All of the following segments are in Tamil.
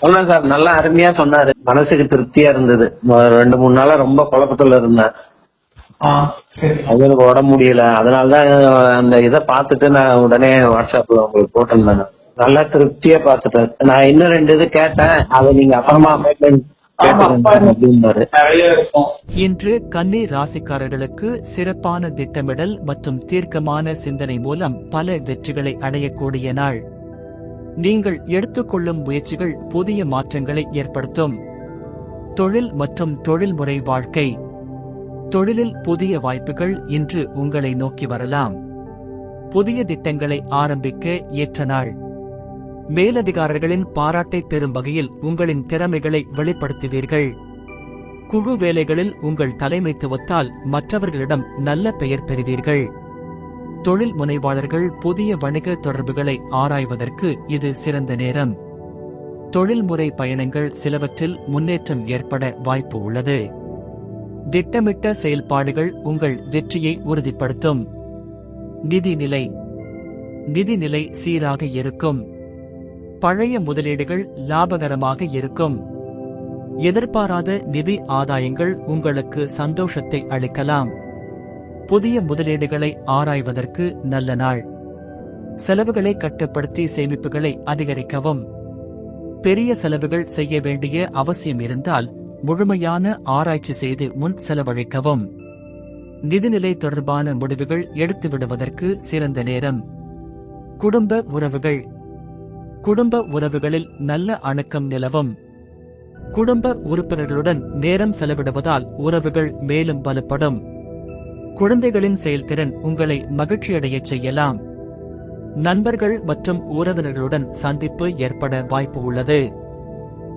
சொன்னேன் சார். நல்லா அருமையா சொன்னாரு. மனசுக்கு திருப்தியா இருந்தது. ரெண்டு மூணு நாளா ரொம்ப குழப்பத்துல இருந்தேன். ஆ சரி. அவங்களுக்கு உடம்பு முடியல. அதனாலதான் அந்த இதை பார்த்துட்டு நான் உடனே வாட்ஸ்அப்ல உங்களுக்கு போட்டிருந்தேன் நல்லா திருப்தியா பார்த்துட்டேன். நான் இன்னும் ரெண்டு இது கேட்டேன். அதை நீங்க அப்புறமா அப்பாயின்மெண்ட் ஆமா, இன்று கன்னி ராசிக்காரர்களுக்கு சிறப்பான திட்டமிடல் மற்றும் தீர்க்கமான சிந்தனை மூலம் பல வெற்றிகளை அடையக்கூடிய நாள். நீங்கள் எடுத்துக்கொள்ளும் முயற்சிகள் புதிய மாற்றங்களை ஏற்படுத்தும். தொழில் மற்றும் தொழில்முறை வாழ்க்கை. தொழிலில் புதிய வாய்ப்புகள் இன்று உங்களை நோக்கி வரலாம். புதிய திட்டங்களை ஆரம்பிக்க ஏற்ற நாள். மேலதிகாரர்களின் பாராட்டை பெறும் வகையில் உங்களின் திறமைகளை வெளிப்படுத்துவீர்கள். குழு வேலைகளில் உங்கள் தலைமைத்துவத்தால் மற்றவர்களிடம் நல்ல பெயர் பெறுவீர்கள். தொழில் முனைவாளர்கள் புதிய வணிக தொடர்புகளை ஆராய்வதற்கு இது சிறந்த நேரம். தொழில்முறை பயணங்கள் சிலவற்றில் முன்னேற்றம் ஏற்பட வாய்ப்பு உள்ளது. திட்டமிட்ட செயல்பாடுகள் உங்கள் வெற்றியை உறுதிப்படுத்தும். நிதிநிலை நிதிநிலை சீராக இருக்கும். பழைய முதலீடுகள் லாபகரமாக இருக்கும். எதிர்பாராத நிதி ஆதாயங்கள் உங்களுக்கு சந்தோஷத்தை அளிக்கலாம். புதிய முதலீடுகளை ஆராய்வதற்கு நல்ல நாள். செலவுகளை கட்டுப்படுத்தி சேமிப்புகளை அதிகரிக்கவும். பெரிய செலவுகள் செய்ய வேண்டிய அவசியம் இருந்தால் முழுமையான ஆராய்ச்சி செய்து முன் செலவழிக்கவும். நிதிநிலை தொடர்பான முடிவுகள் எடுத்துவிடுவதற்கு சிறந்த நேரம். குடும்ப உறவுகள். குடும்ப உறவுகளில் நல்ல அணுக்கம் நிலவும். குடும்ப உறுப்பினர்களுடன் நேரம் செலவிடுவதால் உறவுகள் மேலும் வலுப்படும். குழந்தைகளின் செயல்திறன் உங்களை மகிழ்ச்சியடையச் செய்யலாம். நண்பர்கள் மற்றும் உறவினர்களுடன் சந்திப்பு ஏற்பட வாய்ப்பு உள்ளது.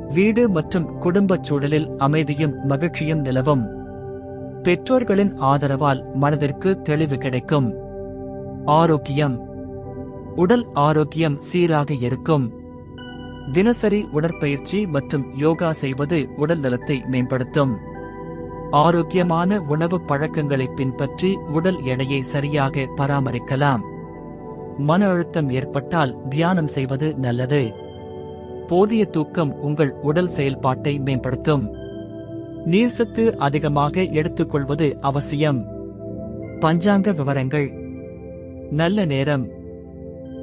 வீடு மற்றும் குடும்பச் சூழலில் அமைதியும் மகிழ்ச்சியும் நிலவும். பெற்றோர்களின் ஆதரவால் மனதிற்கு தெளிவு கிடைக்கும். ஆரோக்கியம். உடல் ஆரோக்கியம் சீராக இருக்கும். தினசரி உடற்பயிற்சி மற்றும் யோகா செய்வது உடல் நலத்தை மேம்படுத்தும். ஆரோக்கியமான உணவு பழக்கங்களை பின்பற்றி உடல் எடையை சரியாக பராமரிக்கலாம். மன அழுத்தம் ஏற்பட்டால் தியானம் செய்வது நல்லது. போதிய தூக்கம் உங்கள் உடல் செயல்பாட்டை மேம்படுத்தும். நீர்சத்து அதிகமாக எடுத்துக்கொள்வது அவசியம். பஞ்சாங்க விவரங்கள். நல்ல நேரம்.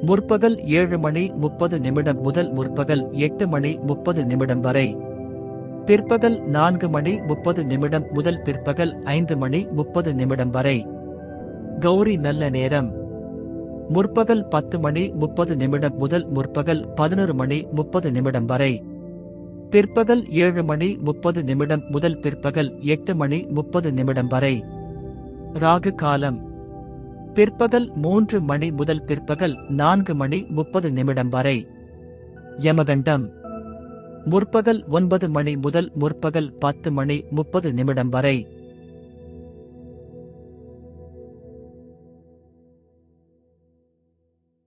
முற்பகல் ஏழு மணி முப்பது நிமிடம் முதல் முற்பகல் எட்டு மணி முப்பது நிமிடம் வரை. பிற்பகல் நான்கு மணி முப்பது நிமிடம் முதல் பிற்பகல் ஐந்து மணி முப்பது நிமிடம் வரை. கௌரி நல்ல நேரம். முற்பகல் பத்து மணி முப்பது நிமிடம் முதல் முற்பகல் பதினொரு மணி முப்பது நிமிடம் வரை. பிற்பகல் ஏழு மணி முப்பது நிமிடம் முதல் பிற்பகல் எட்டு மணி முப்பது நிமிடம் வரை. ராகு காலம். பிற்பகல் மூன்று மணி முதல் பிற்பகல் நான்கு மணி முப்பது நிமிடம் வரை. யமகண்டம். முற்பகல் ஒன்பது மணி முதல் முற்பகல் பத்து மணி முப்பது நிமிடம் வரை.